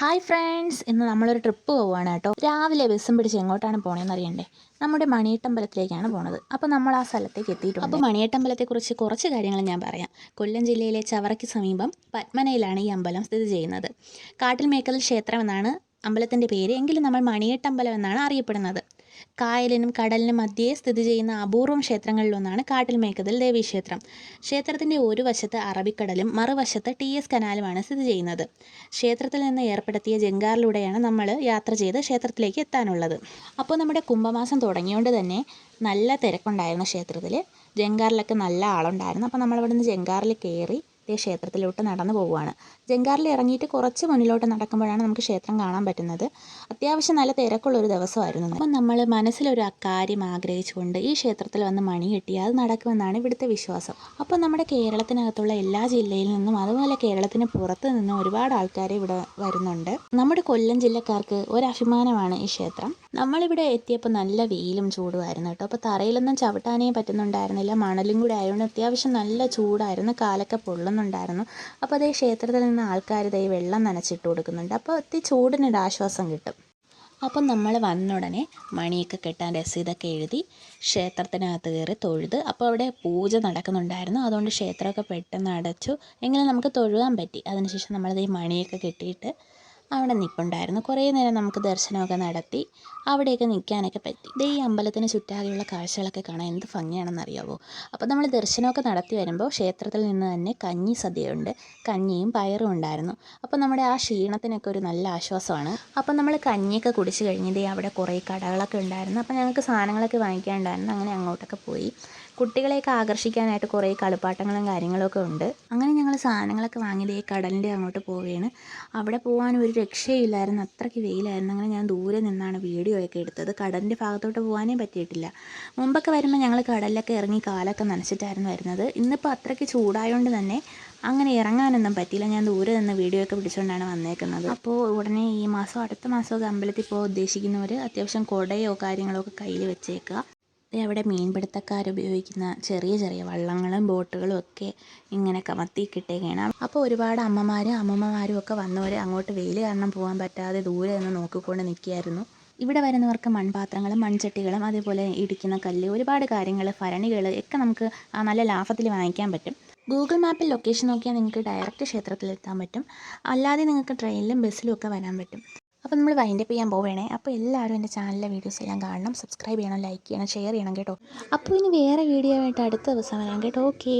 Hi friends ഇന്ന് നമ്മളൊരു trip പോവുകയാണ് കേട്ടോ. രാവിലെ ബസ്സും പിടിച്ച് എങ്ങോട്ടാണ് പോണേന്ന് അറിയണ്ടേ? നമ്മുടെ മണിയട്ടമ്പലത്തിലേക്കാണ് പോണത്. അപ്പോൾ നമ്മൾ ആ സ്ഥലത്തേക്ക് എത്തിയിട്ടുണ്ട്. അപ്പോൾ മണിയട്ടമ്പലത്തെക്കുറിച്ച് കുറച്ച് കാര്യങ്ങൾ ഞാൻ പറയാം. കൊല്ലം ജില്ലയിലെ ചവറയ്ക്ക് സമീപം പത്മനയിലാണ് ഈ അമ്പലം സ്ഥിതി ചെയ്യുന്നത്. കാട്ടിൽ മേക്കൽ ക്ഷേത്രം എന്നാണ് അമ്പലത്തിന്റെ പേര്. എങ്കിലും നമ്മൾ മണിയട്ടമ്പലം എന്നാണ് അറിയപ്പെടുന്നത്. കായലിനും കടലിനും മധ്യേ സ്ഥിതി ചെയ്യുന്ന അപൂർവം ക്ഷേത്രങ്ങളിലൊന്നാണ് കാട്ടിൽ മേക്കതൽ ദേവീക്ഷേത്രം ക്ഷേത്രത്തിന്റെ ഒരു വശത്ത് അറബിക്കടലും മറുവശത്ത് ടി എസ് കനാലുമാണ് സ്ഥിതി ചെയ്യുന്നത്. ക്ഷേത്രത്തിൽ നിന്ന് ഏർപ്പെടുത്തിയ ജങ്കാറിലൂടെയാണ് നമ്മൾ യാത്ര ചെയ്ത് ക്ഷേത്രത്തിലേക്ക് എത്താനുള്ളത്. അപ്പോൾ നമ്മുടെ കുംഭമാസം തുടങ്ങിയോണ്ട് തന്നെ നല്ല തിരക്കുണ്ടായിരുന്നു ക്ഷേത്രത്തിൽ ജങ്കാറിലൊക്കെ നല്ല ആളുണ്ടായിരുന്നു. അപ്പോൾ നമ്മളവിടെ നിന്ന് ജങ്കാറിൽ കയറി ദേ ക്ഷേത്രത്തിലോട്ട് നടന്നു പോവുകയാണ്. ജങ്കാറിൽ ഇറങ്ങിയിട്ട് കുറച്ച് മുന്നിലോട്ട് നടക്കുമ്പോഴാണ് നമുക്ക് ക്ഷേത്രം കാണാൻ പറ്റുന്നത്. അത്യാവശ്യം നല്ല തിരക്കുള്ള ഒരു ദിവസമായിരുന്നു. അപ്പം നമ്മൾ മനസ്സിലൊരു അക്കാര്യം ആഗ്രഹിച്ചുകൊണ്ട് ഈ ക്ഷേത്രത്തിൽ വന്ന് മണി കെട്ടി അത് നടക്കുമെന്നാണ് ഇവിടുത്തെ വിശ്വാസം. അപ്പോൾ നമ്മുടെ കേരളത്തിനകത്തുള്ള എല്ലാ ജില്ലയിൽ നിന്നും അതുപോലെ കേരളത്തിന് പുറത്ത് നിന്നും ഒരുപാട് ആൾക്കാർ ഇവിടെ വരുന്നുണ്ട്. നമ്മുടെ കൊല്ലം ജില്ലക്കാർക്ക് ഒരു അഭിമാനമാണ് ഈ ക്ഷേത്രം. നമ്മളിവിടെ എത്തിയപ്പോൾ നല്ല വെയിലും ചൂടുമായിരുന്നു കേട്ടോ. അപ്പോൾ തറയിലൊന്നും ചവിട്ടാനേ പറ്റുന്നുണ്ടായിരുന്നില്ല. മണലും കൂടി ആയതുകൊണ്ട് അത്യാവശ്യം നല്ല ചൂടായിരുന്നു. കാലൊക്കെ പൊള്ളുന്നുണ്ടായിരുന്നു അപ്പോൾ അതേ ക്ഷേത്രത്തിൽ നിന്ന് ആൾക്കാർ ഇതേ വെള്ളം നനച്ചിട്ട് കൊടുക്കുന്നുണ്ട്. അപ്പോൾ അത്തി ചൂടിനൊരു ആശ്വാസം കിട്ടും. അപ്പം നമ്മൾ വന്ന ഉടനെ മണിയൊക്കെ കെട്ടാൻ രസീതൊക്കെ എഴുതി ക്ഷേത്രത്തിനകത്ത് കയറി തൊഴുത് അപ്പോൾ അവിടെ പൂജ നടക്കുന്നുണ്ടായിരുന്നു. അതുകൊണ്ട് ക്ഷേത്രമൊക്കെ പെട്ടെന്ന് അടച്ചു. എങ്കിലും നമുക്ക് തൊഴുകാൻ പറ്റി. അതിനുശേഷം നമ്മളത് ഈ മണിയൊക്കെ കെട്ടിയിട്ട് അവിടെ നിൽപ്പുണ്ടായിരുന്നു കുറേ നേരം നമുക്ക് ദർശനമൊക്കെ നടത്തി അവിടെയൊക്കെ നിൽക്കാനൊക്കെ പറ്റി. ഇത് ഈ അമ്പലത്തിന് ചുറ്റാകെയുള്ള കാഴ്ചകളൊക്കെ കാണാൻ എന്ത് ഭംഗിയാണെന്ന് അറിയാവോ? അപ്പോൾ നമ്മൾ ദർശനമൊക്കെ നടത്തി വരുമ്പോൾ ക്ഷേത്രത്തിൽ നിന്ന് തന്നെ കഞ്ഞി സദ്യയുണ്ട്. കഞ്ഞിയും പയറും ഉണ്ടായിരുന്നു. അപ്പോൾ നമ്മുടെ ആ ക്ഷീണത്തിനൊക്കെ ഒരു നല്ല ആശ്വാസമാണ്. അപ്പോൾ നമ്മൾ കഞ്ഞിയൊക്കെ കുടിച്ച് കഴിഞ്ഞിട്ട് അവിടെ കുറേ കടകളൊക്കെ ഉണ്ടായിരുന്നു. അപ്പോൾ ഞങ്ങൾക്ക് സാധനങ്ങളൊക്കെ വാങ്ങിക്കാനുണ്ടായിരുന്നു. അങ്ങനെ അങ്ങോട്ടൊക്കെ പോയി. കുട്ടികളെയൊക്കെ ആകർഷിക്കാനായിട്ട് കുറേ കളിപ്പാട്ടങ്ങളും കാര്യങ്ങളൊക്കെ ഉണ്ട്. അങ്ങനെ ഞങ്ങൾ സാധനങ്ങളൊക്കെ വാങ്ങിയത് ഈ കടലിന്റെ അങ്ങോട്ട് പോവുകയാണ്. അവിടെ പോകാൻ ഒരു രക്ഷയില്ലായിരുന്നു. അത്രയ്ക്ക് വെയിലായിരുന്നു. അങ്ങനെ ഞാൻ ദൂരെ നിന്നാണ് വീഡിയോ ഒക്കെ എടുത്തത്. കടലിന്റെ ഭാഗത്തോട്ട് പോകാനേ പറ്റിയിട്ടില്ല. മുമ്പൊക്കെ വരുമ്പോൾ ഞങ്ങൾ കടലിലൊക്കെ ഇറങ്ങി കാലൊക്കെ നനച്ചിട്ടായിരുന്നു വരുന്നത്. ഇന്നിപ്പോൾ അത്രയ്ക്ക് ചൂടായതുകൊണ്ട് തന്നെ അങ്ങനെ ഇറങ്ങാനൊന്നും പറ്റിയില്ല. ഞാൻ ദൂരെ നിന്ന് വീഡിയോ ഒക്കെ പിടിച്ചുകൊണ്ടാണ് വന്നേക്കുന്നത്. അപ്പോൾ ഉടനെ ഈ മാസം അടുത്ത മാസമൊക്കെ അമ്പലത്തിൽ പോകാൻ ഉദ്ദേശിക്കുന്നവർ അത്യാവശ്യം കുടയോ കാര്യങ്ങളോ ഒക്കെ കയ്യിൽ വെച്ചേക്കുക. അവിടെ മീൻപിടുത്തക്കാർ ഉപയോഗിക്കുന്ന ചെറിയ ചെറിയ വള്ളങ്ങളും ബോട്ടുകളും ഒക്കെ ഇങ്ങനെ കമത്തിക്കിട്ടേക്കാണ് അപ്പോൾ ഒരുപാട് അമ്മമാരും അമ്മമ്മമാരും ഒക്കെ വന്നവർ അങ്ങോട്ട് വെയിൽ കാരണം പോകാൻ പറ്റാതെ ദൂരെ നിന്ന് നോക്കിക്കൊണ്ട് നിൽക്കുകയായിരുന്നു. ഇവിടെ വരുന്നവർക്ക് മൺപാത്രങ്ങളും മൺചട്ടികളും അതുപോലെ ഇടിക്കുന്ന കല്ല് ഒരുപാട് കാര്യങ്ങൾ ഭരണികൾ ഒക്കെ നമുക്ക് ആ നല്ല ലാഭത്തിൽ വാങ്ങിക്കാൻ പറ്റും. ഗൂഗിൾ മാപ്പിൽ ലൊക്കേഷൻ നോക്കിയാൽ നിങ്ങൾക്ക് ഡയറക്റ്റ് ക്ഷേത്രത്തിൽ എത്താൻ പറ്റും. അല്ലാതെ നിങ്ങൾക്ക് ട്രെയിനിലും ബസ്സിലും ഒക്കെ വരാൻ പറ്റും. അപ്പോൾ നമ്മൾ വൈൻഡപ്പ് ചെയ്യാൻ പോവേണേ അപ്പോൾ എല്ലാവരും എന്റെ ചാനലിലെ വീഡിയോസ് എല്ലാം കാണണം. സബ്സ്ക്രൈബ് ചെയ്യണം ലൈക്ക് ചെയ്യണം ഷെയർ ചെയ്യണം കേട്ടോ. അപ്പോൾ ഇനി വേറെ വീഡിയോ ആയിട്ട് അടുത്ത ദിവസം വരാം കേട്ടോ. ഓക്കേ